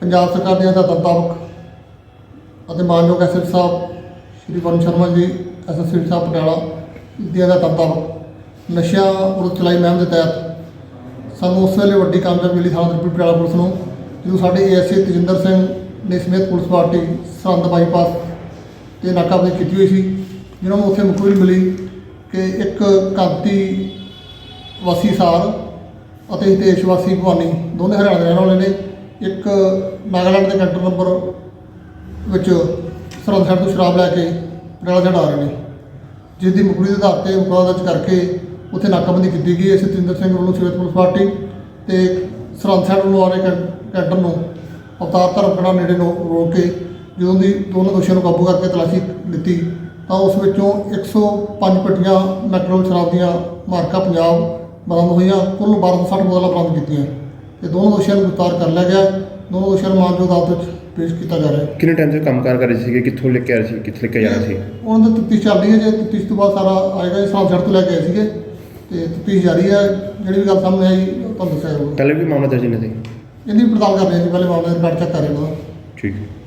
ਪੰਜਾਬ ਸਰਕਾਰ ਦੀਆਂ ਹਦਾਇਤਾਂ ਮੁਤਾਬਕ ਅਤੇ ਮਾਨਯੋਗ ਐਸਐਸ ਸਾਹਿਬ ਸ਼੍ਰੀ ਵਰਨ ਸ਼ਰਮਾ ਜੀ ਐਸਐਸਪੀ ਸਾਹਿਬ ਪਟਿਆਲਾ, ਦੀਆਂ ਹਦਾਇਤਾਂ ਮੁਤਾਬਕ ਨਸ਼ਿਆਂ ਵਿਰੁੱਧ ਚਲਾਈ ਮੁਹਿੰਮ ਦੇ ਤਹਿਤ ਸਾਨੂੰ ਉਸ ਵੇਲੇ ਵੱਡੀ ਕਾਮਯਾਬੀ ਮਿਲੀ ਥਾਣਾ ਤ੍ਰਿਪੜੀ ਪਟਿਆਲਾ ਪੁਲਿਸ ਨੂੰ, ਜਦੋਂ ਸਾਡੇ ਏਐਸਏ ਤਜਿੰਦਰ ਸਿੰਘ ਨੇ ਸਮੇਤ ਪੁਲਿਸ ਪਾਰਟੀ ਸਰਹੰਦ ਬਾਈਪਾਸ ਤੇ ਨਾਕਾਬੰਦੀ ਕੀਤੀ ਹੋਈ ਸੀ ਜਿਹਨਾਂ ਨੂੰ ਉੱਥੇ ਮੁਖਬਰੀ ਮਿਲੀ ਕਿ ਇੱਕ ਕਾਂਤੀ ਵਾਸੀ ਸਾਰ ਅਤੇ ਹਿਤੇਸ਼ ਵਾਸੀ ਭਵਾਨੀ ਦੋਨੇ ਹਰਿਆਣਾ ਦੇ ਰਹਿਣ ਵਾਲੇ ਨੇ। ਇੱਕ ਨਾਗਾਲੈਂਡ ਦੇ ਕੰਟਰ ਨੰਬਰ ਵਿੱਚ ਸਰਹੰਦ ਸ਼ਹਿਰ ਤੋਂ ਸ਼ਰਾਬ ਲੈ ਕੇ ਪਟਿਆਲਾ ਛੱਡ ਆ ਰਹੇ ਨੇ। ਜਿਸ ਦੀ ਮੁਕਰੀ ਦੇ ਆਧਾਰ ਤੇ ਮੁਕੱਦਮਾ ਦਰਜ ਕਰਕੇ ਉੱਥੇ ਨਾਕਾਬੰਦੀ ਕੀਤੀ ਗਈ। ਹੈ ਸਤਿੰਦਰ ਸਿੰਘ ਵੱਲੋਂ ਸਿਵਲ ਪੁਲਿਸ ਪਾਰਟੀ ਤੇ ਸਰਹੰਦ ਸ਼ਹਿਰ ਵੱਲੋਂ ਆ ਰਹੇ ਕੈਂ- ਕੈਂਟਰ ਨੂੰ ਅਵਤਾਰ ਧਰਮਕੜਾ ਨੇੜੇ ਨੂੰ ਰੋਕ ਕੇ ਜਦੋਂ ਦੀ ਦੋਨੋਂ ਦੋਸ਼ੀਆਂ ਨੂੰ ਕਾਬੂ ਕਰਕੇ ਤਲਾਸ਼ੀ ਲਿੱਤੀ, ਤਾਂ ਉਸ ਵਿੱਚੋਂ 105 ਪੱਟੀਆਂ ਨਕਲ ਸ਼ਰਾਬ ਦੀਆਂ ਮਾਰਕਾ ਪੰਜਾਬ ਬਰਾਮਦ ਹੋਈਆਂ ਕੁੱਲ 1260 ਬੋਤਲਾਂ ਬਰਾਮਦ ਕੀਤੀਆਂ। ਤੇ ਦੋਨੋਂ ਦੋਸ਼ੀਆਂ ਨੂੰ ਗ੍ਰਿਫਤਾਰ ਕਰ ਲਿਆ ਗਿਆ। ਦੋਨੋਂ ਦੋਸ਼ੀਆਂ ਨੂੰ ਮਾਨਯੋਗ ਅਦਾਲਤ ਵਿੱਚ ਪੇਸ਼ ਕੀਤਾ ਜਾ ਰਿਹਾ ਹੈ। ਕਿੰਨੇ ਟਾਈਮ ਤੋਂ ਕੰਮਕਾਰ ਕਰ ਰਹੇ ਸੀਗੇ? ਕਿੱਥੋਂ ਲੈ ਕੇ ਆ ਰਹੇ ਸੀ? ਕਿੱਥੇ ਲੈ ਕੇ ਜਾਣਾ ਸੀ? ਉਹਨਾਂ ਦਾ ਤਫਤੀਸ਼ ਚੱਲ ਰਹੀ ਹੈ ਜੇ। ਤਫਤੀਸ਼ ਤੋਂ ਬਾਅਦ ਸਾਰਾ ਆਏਗਾ ਇਸ ਸਾਲ ਤੋਂ ਲੈ ਕੇ ਆਏ ਸੀਗੇ। ਤੇ ਤਫਤੀਸ਼ ਜਾਰੀ ਹੈ। ਜਿਹੜੀ ਵੀ ਗੱਲ ਸਾਹਮਣੇ ਆਈ ਉਹ ਤੁਹਾਨੂੰ ਦੱਸਿਆ ਜਾਊਗਾ। ਪਹਿਲੇ ਵੀ ਮਾਮਲਾ ਦਰਜ ਨਹੀਂ ਸੀ ਇਹਦੀ ਪੜਤਾਲ ਕਰ ਰਹੇ ਜੀ। ਪਹਿਲੇ ਮਾਮਲੇ ਦਾ ਰਿਕਾਰਡ ਚੈੱਕ ਕਰ ਰਹੇ ਹਾਂ। ਠੀਕ। ਹੈ